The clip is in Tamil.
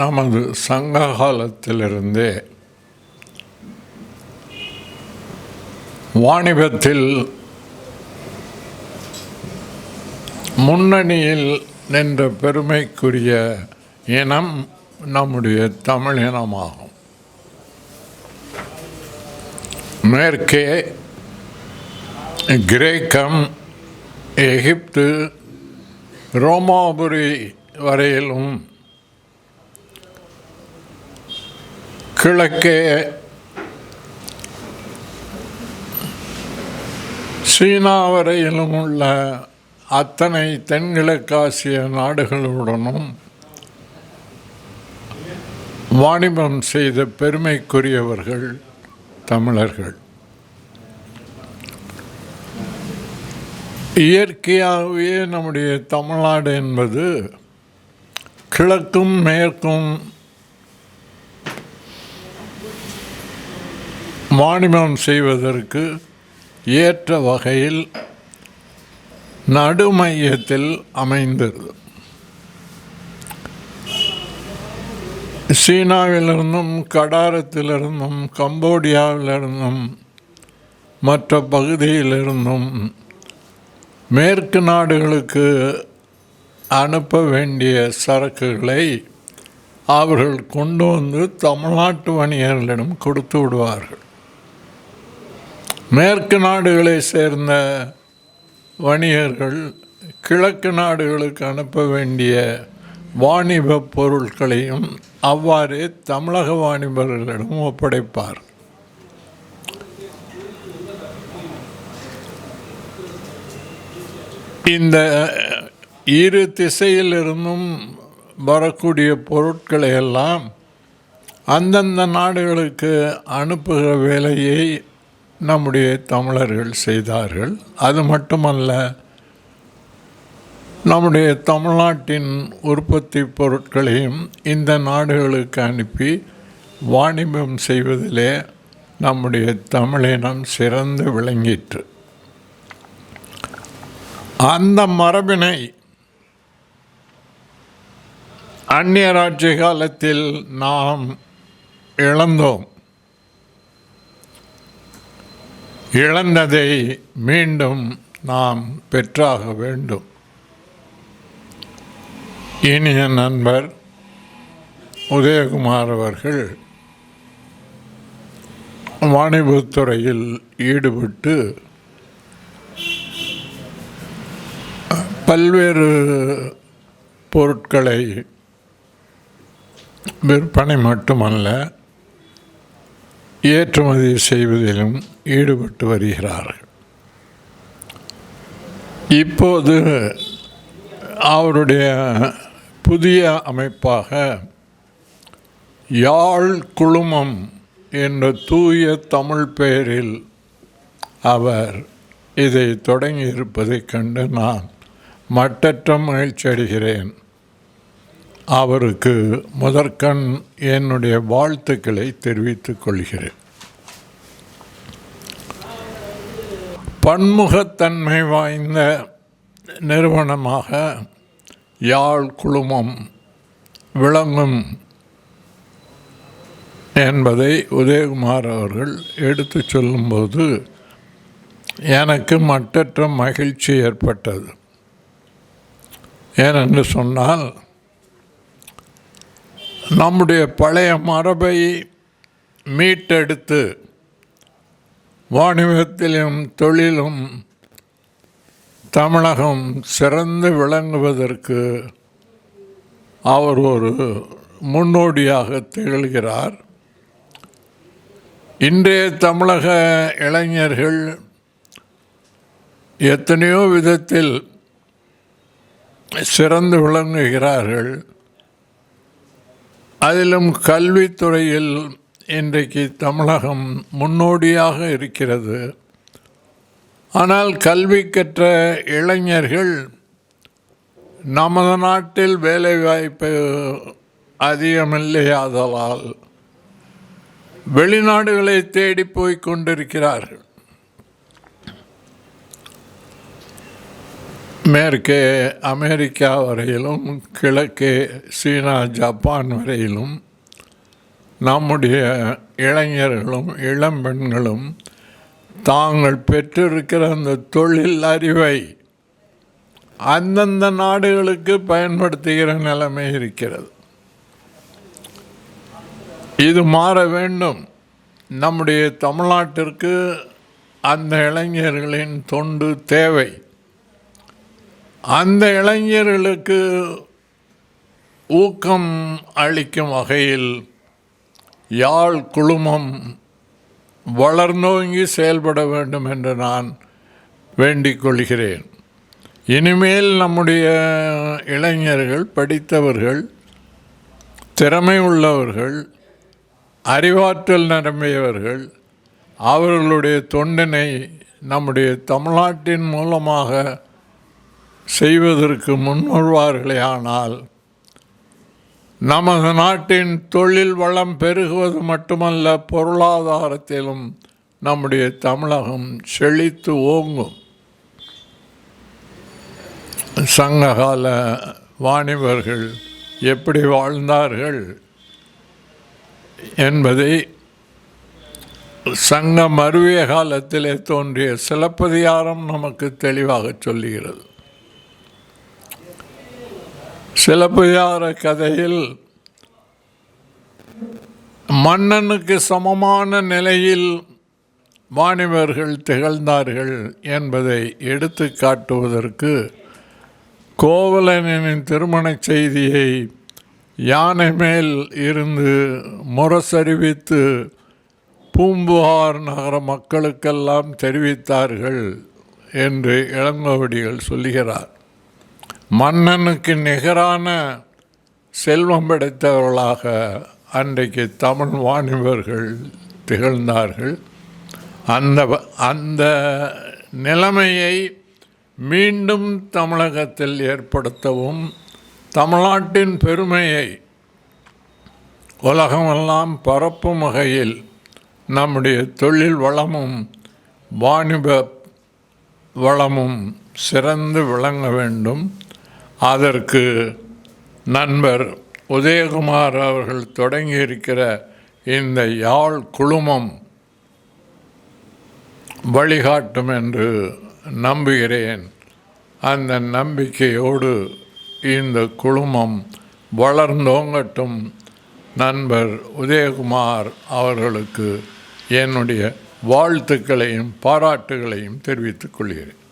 நமது சங்க காலத்திலிருந்தே வாணிபத்தில் முன்னணியில் நின்ற பெருமைக்குரிய இனம் நம்முடைய தமிழ் இனமாகும். மேற்கே கிரேக்கம் எகிப்து ரோமாபுரி வரையிலும் கிழக்கே சீனா வரையிலும் உள்ள அத்தனை தென்கிழக்காசிய நாடுகளுடனும் வாணிபம் செய்த பெருமைக்குரியவர்கள் தமிழர்கள். இயற்கையாகவே நம்முடைய தமிழ்நாடு என்பது கிழக்கும் மேற்கும் வாணிபம் செய்வதற்கு ஏற்ற வகையில் நடுமையத்தில் அமைந்தது. சீனாவிலிருந்தும் கடாரத்திலிருந்தும் கம்போடியாவிலிருந்தும் மற்ற பகுதியிலிருந்தும் மேற்கு நாடுகளுக்கு அனுப்ப வேண்டிய சரக்குகளை அவர்கள் கொண்டு வந்து தமிழ்நாட்டு வணிகர்களிடம் கொடுத்து விடுவார்கள். மேற்கு நாடுகளை சேர்ந்த வணிகர்கள் கிழக்கு நாடுகளுக்கு அனுப்ப வேண்டிய வாணிப பொருட்களையும் அவ்வாறே தமிழக வாணிபர்களிடம் ஒப்படைப்பார். இந்த இரு திசையிலிருந்தும் வரக்கூடிய பொருட்களை எல்லாம் அந்தந்த நாடுகளுக்கு அனுப்புகிற வேலையை நம்முடைய தமிழர்கள் செய்தார்கள். அது மட்டுமல்ல நம்முடைய தமிழ்நாட்டின் உற்பத்தி பொருட்களையும் இந்த நாடுகளுக்கு அனுப்பி வாணிபம் செய்வதிலே நம்முடைய தமிழினம் சிறந்து விளங்கிற்று. அந்த மரபினை அந்நியராட்சி காலத்தில் நாம் இழந்தோம். இழந்ததை மீண்டும் நாம் பெற்றாக வேண்டும். இனிய நண்பர் உதயகுமார் அவர்கள் வாணிபத்துறையில் ஈடுபட்டு பல்வேறு பொருட்களை விற்பனை மட்டுமல்ல ஏற்றுமதி செய்வதிலும் ஈடுபட்டு வருகிறார்கள். இப்போது அவருடைய புதிய அமைப்பாக யாழ் குழுமம் என்ற தூய தமிழ் பெயரில் அவர் இதை தொடங்கி கண்டு நான் மட்டற்ற மகிழ்ச்சி அடைகிறேன். அவருக்கு முதற்கண் என்னுடைய வாழ்த்துக்களை தெரிவித்துக் கொள்கிறேன். பன்முகத்தன்மை வாய்ந்த நிறுவனமாக யாழ் குழுமம் விளங்கும் என்பதை உதயகுமார் அவர்கள் எடுத்து சொல்லும்போது எனக்கு மட்டற்ற மகிழ்ச்சி ஏற்பட்டது. ஏனென்று சொன்னால் நம்முடைய பழைய மரபை மீட்டெடுத்து வாணிபத்திலும் தொழிலும் தமிழகம் சிறந்து விளங்குவதற்கு அவர் ஒரு முன்னோடியாக திகழ்கிறார். இன்றைய தமிழக இளைஞர்கள் எத்தனையோ விதத்தில் சிறந்து விளங்குகிறார்கள். அதிலும் கல்வித்துறையில் இன்றைக்கு தமிழகம் முன்னோடியாக இருக்கிறது. ஆனால் கல்வி கற்ற இளைஞர்கள் நமது நாட்டில் வேலைவாய்ப்பு அதிகமில்லையாதலால் வெளிநாடுகளை தேடி போய் கொண்டிருக்கிறார்கள். மேற்கே அமெரிக்கா வரையிலும் கிழக்கே சீனா ஜப்பான் வரையிலும் நம்முடைய இளைஞர்களும் இளம்பெண்களும் தாங்கள் பெற்றிருக்கிற அந்த தொழில் அறிவை அந்தந்த நாடுகளுக்கு பயன்படுத்துகிற நிலைமை இருக்கிறது. இது மாற வேண்டும். நம்முடைய தமிழ்நாட்டிற்கு அந்த இளைஞர்களின் தொண்டு தேவை. அந்த இளைஞர்களுக்கு ஊக்கம் அளிக்கும் வகையில் யாழ் குழுமம் வளர்நோங்கி செயல்பட வேண்டும் என்று நான் வேண்டிக் கொள்கிறேன். இனிமேல் நம்முடைய இளைஞர்கள் படித்தவர்கள் திறமை உள்ளவர்கள் அறிவாற்றல் நிரம்பியவர்கள் அவர்களுடைய தொண்டினை நம்முடைய தமிழ்நாட்டின் மூலமாக செய்வதற்கு முன்வருவார்களே ஆனால் நமது நாட்டின் தொழில் வளம் பெருகுவது மட்டுமல்ல பொருளாதாரத்திலும் நம்முடைய தமிழகம் செழித்து ஓங்கும். சங்ககால வாணிபர்கள் எப்படி வாழ்ந்தார்கள் என்பதை சங்கம் மருவிய காலத்திலே தோன்றிய சிலப்பதிகாரம் நமக்கு தெளிவாக சொல்லுகிறது. சிலப்பதிகார கதையில் மன்னனுக்கு சமமான நிலையில் வாணிபர்கள் திகழ்ந்தார்கள் என்பதை எடுத்து காட்டுவதற்கு கோவலனின் திருமணச் செய்தியை யானை மேல் இருந்து முரசறிவித்து பூம்புகார் நகர மக்களுக்கெல்லாம் தெரிவித்தார்கள் என்று இளங்கோவடிகள் சொல்லுகிறார். மன்னனுக்கு நிகரான செல்வம் படைத்தவர்களாக அன்றைக்கு தமிழ் வாணிபர்கள் திகழ்ந்தார்கள். அந்த அந்த நிலைமையை மீண்டும் தமிழகத்தில் ஏற்படுத்தவும் தமிழ்நாட்டின் பெருமையை உலகமெல்லாம் பரப்பும் வகையில் நம்முடைய தொழில் வளமும் வாணிப வளமும் சிறந்து விளங்க வேண்டும். அதற்கு நண்பர் உதயகுமார் அவர்கள் தொடங்கியிருக்கிற இந்த யாழ் குழுமம் வழிகாட்டும் என்று நம்புகிறேன். அந்த நம்பிக்கையோடு இந்த குழுமம் வளர்ந்தோங்கட்டும் நண்பர் உதயகுமார் அவர்களுக்கு என்னுடைய வாழ்த்துக்களையும் பாராட்டுகளையும் தெரிவித்துக் கொள்கிறேன்.